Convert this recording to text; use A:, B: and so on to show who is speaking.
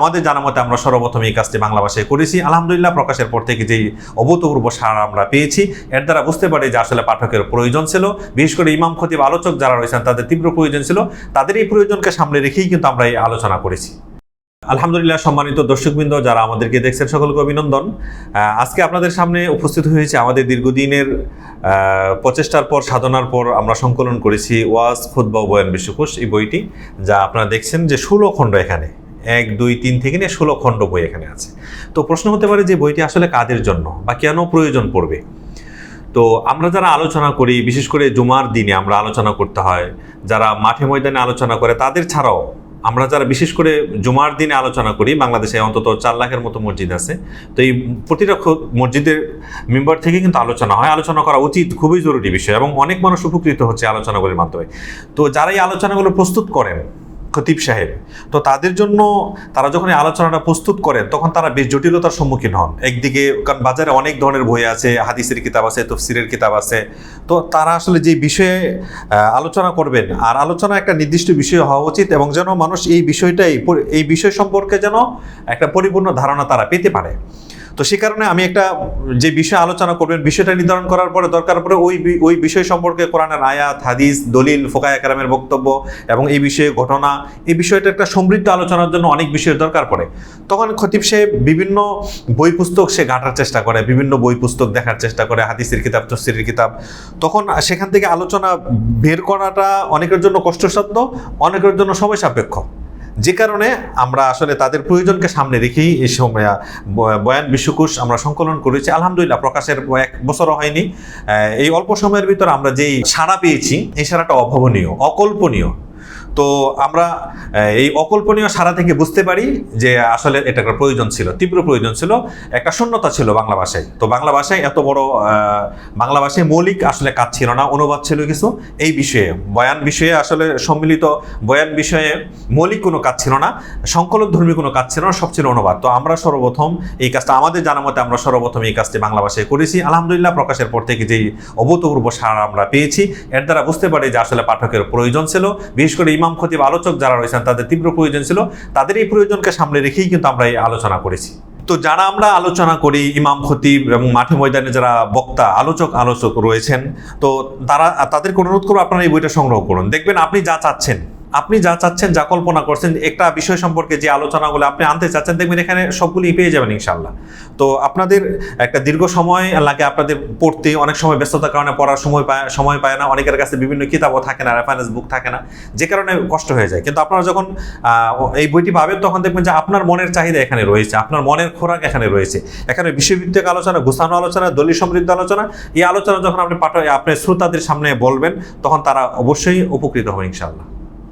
A: আমাদের জানা মতে আমরা সর্বপ্রথম এই কাজটি বাংলা ভাষায় করেছি। আলহামদুলিল্লাহ প্রকাশের পর থেকে যেই অভূতপূর্ব সাড়া আমরা পেয়েছি, এর দ্বারা বুঝতে পারি যে আসলে পাঠকের প্রয়োজন ছিল। বিশেষ করে ইমাম, খতিব, আলোচক যারা রয়েছেন, তাদের তীব্র প্রয়োজন ছিল। তাদের এই প্রয়োজনকে সামনে রেখেই কিন্তু আমরা এই আলোচনা করেছি। আলহামদুলিল্লাহ সম্মানিত দর্শকবৃন্দ যারা আমাদেরকে দেখছেন, সকলকে অভিনন্দন। আজকে আপনাদের সামনে উপস্থিত হয়েছে আমাদের দীর্ঘদিনের প্রচেষ্টার পর, সাধনার পর আমরা সংকলন করেছি ওয়াজ খুদ্া ও বয়ান বিশ্বকোষ এই বইটি, যা আপনারা দেখছেন যে ষোলো খণ্ড এখানে। এক, দুই, তিন থেকে নিয়ে ষোলো খণ্ড বই এখানে আছে। তো প্রশ্ন হতে পারে যে বইটি আসলে কাদের জন্য বা কেন প্রয়োজন পড়বে? তো আমরা যারা আলোচনা করি, বিশেষ করে জুমার দিনে আমরা আলোচনা করতে হয়, যারা মাঠে ময়দানে আলোচনা করে তাদের ছাড়াও আমরা যারা বিশেষ করে জুমার দিনে আলোচনা করি, বাংলাদেশে অন্তত চার লাখের মতো মসজিদ আছে, তো এই প্রতিটা মসজিদের মেম্বার থেকে কিন্তু আলোচনা হয়। আলোচনা করা উচিত খুবই জরুরি বিষয় এবং অনেক মানুষ উপকৃত হচ্ছে আলোচনাগুলির মাধ্যমে। তো যারা এই আলোচনাগুলো প্রস্তুত করেন খতিব সাহেব। তো তাদের জন্য তারা যখন এই আলোচনাটা প্রস্তুত করেন, তখন তারা বেশ জটিলতার সম্মুখীন হন। একদিকে কারণ বাজারে অনেক ধরনের বই আছে, হাদিসের কিতাব আছে, তফসিরের কিতাব আছে। তো তারা আসলে যে বিষয়ে আলোচনা করবেন, আর আলোচনা একটা নির্দিষ্ট বিষয় হওয়া উচিত এবং যেন মানুষ এই বিষয়টাই, এই বিষয় সম্পর্কে যেন একটা পরিপূর্ণ ধারণা তারা পেতে পারে। তো সে কারণে আমি একটা যে বিষয় আলোচনা করবেন, বিষয়টা নির্ধারণ করার পরে দরকার পড়ে ওই ওই বিষয় সম্পর্কে কোরআনের আয়াত, হাদিস, দলিল, ফোকায় একরামের বক্তব্য এবং এই বিষয়ে ঘটনা, এই বিষয়টা একটা সমৃদ্ধ আলোচনার জন্য অনেক বিষয়ের দরকার পড়ে। তখন খতিব সে বিভিন্ন বই পুস্তক সে ঘাটার চেষ্টা করে, বিভিন্ন বই পুস্তক দেখার চেষ্টা করে, হাদিসের কিতাব, তফসিরের কিতাব। তখন সেখান থেকে আলোচনা বের করাটা অনেকের জন্য কষ্টসাধ্য, অনেকের জন্য সময় সাপেক্ষ। যে কারণে আমরা আসলে তাদের প্রয়োজনকে সামনে রেখেই এই সময় বয়ান বিশ্বকোষ আমরা সংকলন করেছি। আলহামদুলিল্লাহ, প্রকাশের এক বছরও হয়নি। এই অল্প সময়ের ভিতর আমরা যেই সাড়া পেয়েছি, এই সাড়াটা অভাবনীয়, অকল্পনীয়। তো আমরা এই অকল্পনীয় সারা থেকে বুঝতে পারি যে আসলে এটা একটা প্রয়োজন ছিল, তীব্র প্রয়োজন ছিল, একটা শূন্যতা ছিল বাংলা ভাষায়। তো বাংলা ভাষায় এত বড় বাংলা ভাষায় মৌলিক আসলে কাজ ছিল না, অনুবাদ ছিল কিছু। এই বিষয়ে, বয়ান বিষয়ে আসলে সম্মিলিত বয়ান বিষয়ে মৌলিক কোনো কাজ ছিল না, সংকলক ধর্মী কোনো কাজ ছিল না, সব ছিল অনুবাদ। তো আমরা সর্বপ্রথম এই কাজটা, আমাদের জানা মতে আমরা সর্বপ্রথম এই কাজটি বাংলা ভাষায় করেছি। আলহামদুলিল্লাহ, প্রকাশের পর থেকে যেই অভূতপূর্ব সাড়া আমরা পেয়েছি, এর দ্বারা বুঝতে পারি যে আসলে পাঠকের প্রয়োজন ছিল। বিশেষ করে ইমাম খতিব আলোচক যারা রয়েছেন, তাদের তীব্র প্রয়োজন ছিল। তাদের এই প্রয়োজনকে সামনে রেখেই কিন্তু আমরা এই আলোচনা করেছি। তো যারা আমরা আলোচনা করি, ইমাম, খতিব এবং মাঠে ময়দানে যারা বক্তা, আলোচক আলোচক রয়েছেন, তো তারা, তাদেরকে অনুরোধ করব আপনারা এই বইটা সংগ্রহ করুন। দেখবেন আপনি যা চাচ্ছেন আপনি যা চাচ্ছেন, যা কল্পনা করছেন, একটা বিষয় সম্পর্কে যে আলোচনাগুলো আপনি আনতে চাচ্ছেন, দেখবেন এখানে সবগুলি পেয়ে যাবেন ইনশাল্লাহ তো আপনাদের একটা দীর্ঘ সময় লাগে আপনাদের পড়তে, অনেক সময় ব্যস্ততার কারণে পড়ার সময় পায় সময় পায় না, অনেকের কাছে বিভিন্ন কিতাবও থাকে না রেফারেন্স বুক থাকে না, যে কারণে কষ্ট হয়ে যায়। কিন্তু আপনারা যখন এই বইটি পাবেন, তখন দেখবেন যে আপনার মনের চাহিদা এখানে রয়েছে, আপনার মনের খোরাক এখানে রয়েছে। এখানে বিষয়ভিত্তিক আলোচনা, গুছানো আলোচনা দলীয় সমৃদ্ধ আলোচনা, এই আলোচনা যখন আপনি পাঠ আপনি শ্রোতাদের সামনে বলবেন, তখন তারা অবশ্যই উপকৃত হবে ইনশাল্লাহ